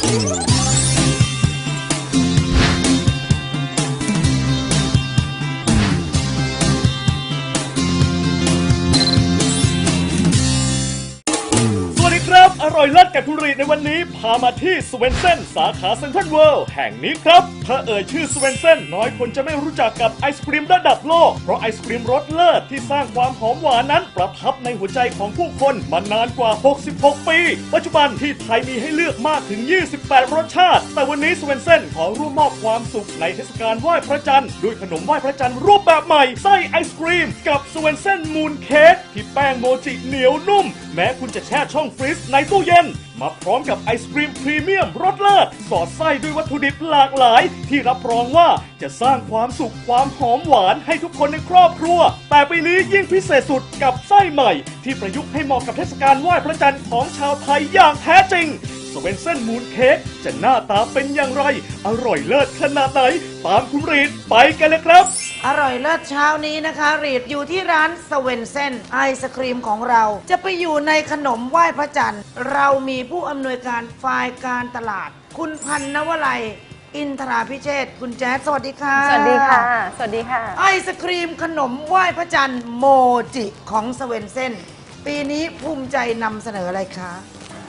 ส รับอร่อยเลิศกับทุรีในวันนี้ พามาที่สเวนเซนสาขาเซ็นทรัลเวิลด์แห่งนี้ครับ ถ้าเอ่ยชื่อสเวนเซนน้อยคนจะไม่รู้จักกับไอศครีมระดับโลก เพราะไอศครีมรสเลิศที่สร้างความหอมหวานนั้น ประทับในหัวใจของผู้คนมานานกว่า 66 ปี ปัจจุบันที่ไทยมีให้เลือกมากถึง 28 รสชาติ แต่วันนี้สเวนเซนขอร่วมมอบความสุขในเทศกาลไหว้พระจันทร์ด้วยขนมไหว้พระจันทร์รูปแบบใหม่ไส้ไอศครีม กับสเวนเซนมูนเค้กที่แป้งโมจิเหนียวนุ่ม แม้คุณจะแช่ช่องฟรีซในตู้เย็นมาพร้อมกับไอศครีมพรีเมียมรสเลิศสอดไส้ด้วยวัตถุดิบหลากหลาย ที่รับรองว่าจะสร้างความสุขความหอมหวานให้ทุกคนในครอบครัว แต่ปีนี้ยิ่งพิเศษสุดกับไส้ใหม่ ที่ประยุกต์ให้เหมาะกับเทศกาลไหว้พระจันทร์ของชาวไทยอย่างแท้จริงสเวนเซนมูนเค้กจะหน้าตาเป็นอย่างไร อร่อยเลิศขนาดไหน ตามคุณรีดไปกันเลยครับ อร่อยเลิศเช้านี้นะคะรีดอยู่ที่ร้านสเวนเซนไอศครีมของเรา จะไปอยู่ในขนมไหว้พระจันทร์ เรามีผู้อำนวยการฝ่ายการตลาด คุณพันนวลัย อินทราพิเชษคุณแจ๊ดสวัสดีค่ะ สวัสดีค่ะ สวัสดีค่ะ ไอศครีมขนมไหว้พระจันทร์โมจิของสเวนเซนปีนี้ภูมิใจนำเสนออะไรคะ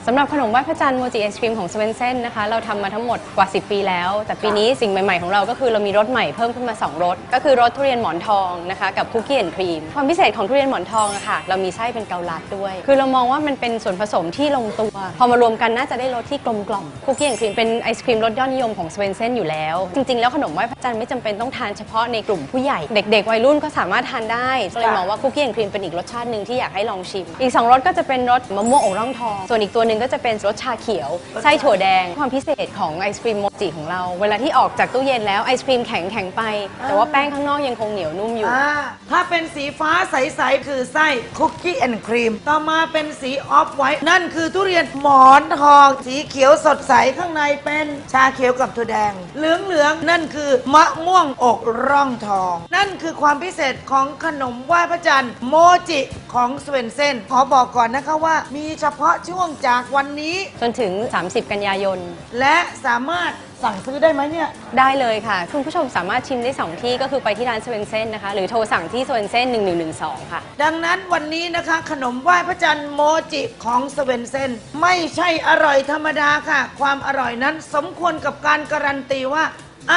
สำหรับขนมไหว้พระจันทร์โมจิไอศครีมของสเวนเซนนะคะเราทำมาทั้งหมดกว่า 10 ปีแล้ว แต่ปีนี้สิ่งใหม่ ๆ ของเราก็คือเรามีรสใหม่เพิ่มขึ้นมา 2รสก็คือรสทุเรียนหมอนทองนะคะกับคุกกี้แอนด์ครีม ความพิเศษของทุเรียนหมอนทองอะค่ะเรามีไส้เป็นเกาลัดด้วย คือเรามองว่ามันเป็นส่วนผสมที่ลงตัว พอมารวมกันน่าจะได้รสที่กลมกล่อมคุกกี้แอนด์ครีมเป็นไอศครีมรสยอดนิยมของสเวนเซนอยู่แล้ว จริงๆแล้วขนมไหว้พระจันทร์ไม่จำเป็นต้องทานเฉพาะในกลุ่มผู้ใหญ่เด็ก ๆ วัยรุ่นก็สามารถทานได้ก็เลยมองว่าคุกกี้แอนด์ครีมเป็นอีกรสชาติหนึ่งที่อยากให้ลองชิม อีกสองรสก็จะเป็นรสมะม่วงอกร่องทองส่วนอีกตัวหนึ่งก็จะเป็นรสชาเขียวไส้ถั่วแดง ความพิเศษของไอศครีมโมจิของเรา เวลาที่ออกจากตู้เย็นแล้วไอศครีมแข็งแข็งๆไป แต่ว่าแป้งข้างนอกยังคงเหนียวนุ่มอยู่ อ่าถ้าเป็นสีฟ้าใส ๆ คือไส้คุกกี้แอนด์ครีม ต่อมาเป็นสีออฟไวท์นั่นคือทุเรียนหมอนทอง สีเขียวสดใสข้างในเป็นชาเขียวกับถั่วแดง เหลือง ๆ นั่นคือมะม่วงอกร่องทอง นั่นคือความพิเศษของขนมไหว้พระจันทร์โมจิของสเวนเซนขอบอกก่อนนะคะว่า มีเฉพาะช่วงจากวันนี้จนถึง 30 กันยายน และสามารถสั่งซื้อได้ไหมเนี่ย ได้เลยค่ะ คุณผู้ชมสามารถชิมได้ 2 ที่ก็คือไปที่ร้านสเวนเซนนะคะ หรือโทรสั่งที่สเวนเซน1112 ค่ะ ดังนั้นวันนี้นะคะขนมไหว้พระจันทร์โมจิของสเวนเซนไม่ใช่อร่อยธรรมดาค่ะ ความอร่อยนั้นสมควรกับการการันตีว่า อ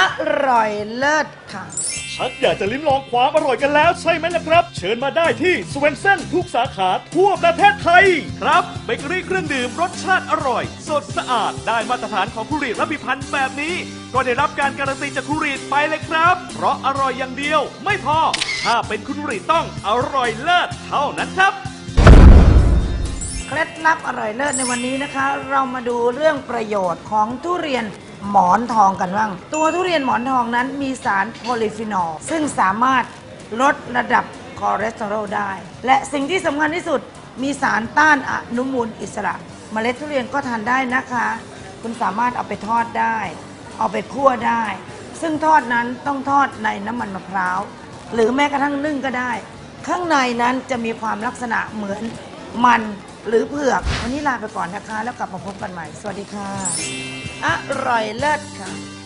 ร่อยเลิศค่ะ ชักอยากจะลิ้มลองความอร่อยกันแล้วใช่ไหมล่ะครับ เชิญมาได้ที่สเวนเซนทุกสาขาทั่วประเทศไทย ครับเบเกอรี่เครื่องดื่มรสชาติอร่อย สดสะอาดได้มาตรฐานของคุรีดและพิพันธ์แบบนี้ ก็ได้รับการการันตีจากคุรีดไปเลยครับ เพราะอร่อยอย่างเดียว ไม่พอ ถ้าเป็นคุณรีดต้องอร่อยเลิศเท่านั้นครับเคล็ดลับอร่อยเลิศในวันนี้นะคะ เรามาดูเรื่องประโยชน์ของทุเรียน หมอนทองกันบ้าง ตัวทุเรียนหมอนทองนั้นมีสารโพลิฟีนอลซึ่งสามารถลดระดับคอเลสเตอรอลได้ และสิ่งที่สำคัญที่สุดมีสารต้านอนุมูลอิสระ เมล็ดทุเรียนก็ทานได้นะคะ คุณสามารถเอาไปทอดได้ เอาไปคั่วได้ ซึ่งทอดนั้นต้องทอดในน้ำมันมะพร้าว หรือแม้กระทั่งนึ่งก็ได้ ข้างในนั้นจะมีความลักษณะเหมือนมันหรือเผือก วันนี้ลาไปก่อนนะคะ แล้วกลับมาพบกันใหม่ สวัสดีค่ะ a Raelatka.